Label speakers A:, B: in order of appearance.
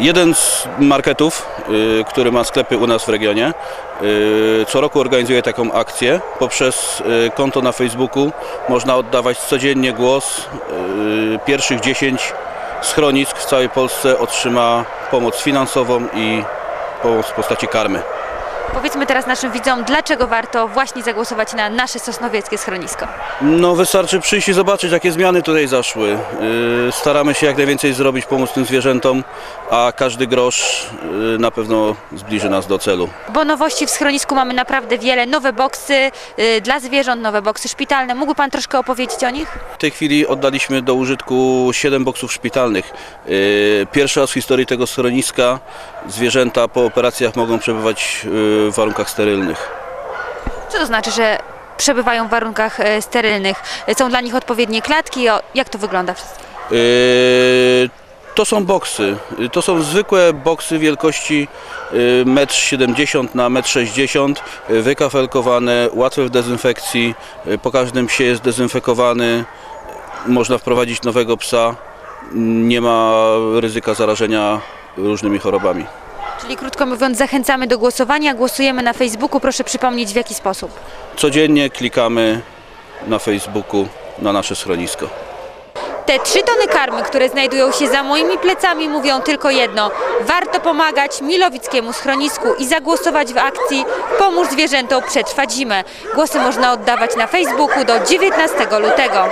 A: Jeden z marketów, y, który ma sklepy u nas w regionie, y, co roku organizuje taką akcję. Poprzez y, konto na Facebooku można oddawać codziennie głos. Pierwszych 10 schronisk w całej Polsce otrzyma pomoc finansową i pomoc w postaci karmy.
B: Powiedzmy teraz naszym widzom, dlaczego warto właśnie zagłosować na nasze sosnowieckie schronisko.
A: No wystarczy przyjść i zobaczyć, jakie zmiany tutaj zaszły. Y, Staramy się jak najwięcej zrobić, pomóc tym zwierzętom, a każdy grosz y, na pewno zbliży nas do celu.
B: Bo nowości w schronisku mamy naprawdę wiele. Nowe boksy y, dla zwierząt, nowe boksy szpitalne. Mógłby Pan troszkę opowiedzieć o nich?
A: W tej chwili oddaliśmy do użytku 7 boksów szpitalnych. Pierwszy raz w historii tego schroniska zwierzęta po operacjach mogą przebywać w warunkach sterylnych.
B: Co to znaczy, że przebywają w warunkach e, sterylnych? E, Są dla nich odpowiednie klatki? Jak to wygląda wszystko?
A: Yy, To są boksy. To są zwykłe boksy wielkości yy, 1,70 m na 1,60 m, wykafelkowane, łatwe w dezynfekcji. Po każdym psie jest dezynfekowany. Można wprowadzić nowego psa. Nie ma ryzyka zarażenia różnymi chorobami.
B: Czyli krótko mówiąc, zachęcamy do głosowania. Głosujemy na Facebooku. Proszę przypomnieć w jaki sposób.
A: Codziennie klikamy na Facebooku na nasze schronisko.
B: Te trzy tony karmy, które znajdują się za moimi plecami, mówią tylko jedno. Warto pomagać Milowickiemu schronisku i zagłosować w akcji Pomóż zwierzętom przetrwać zimę. Głosy można oddawać na Facebooku do 19 lutego.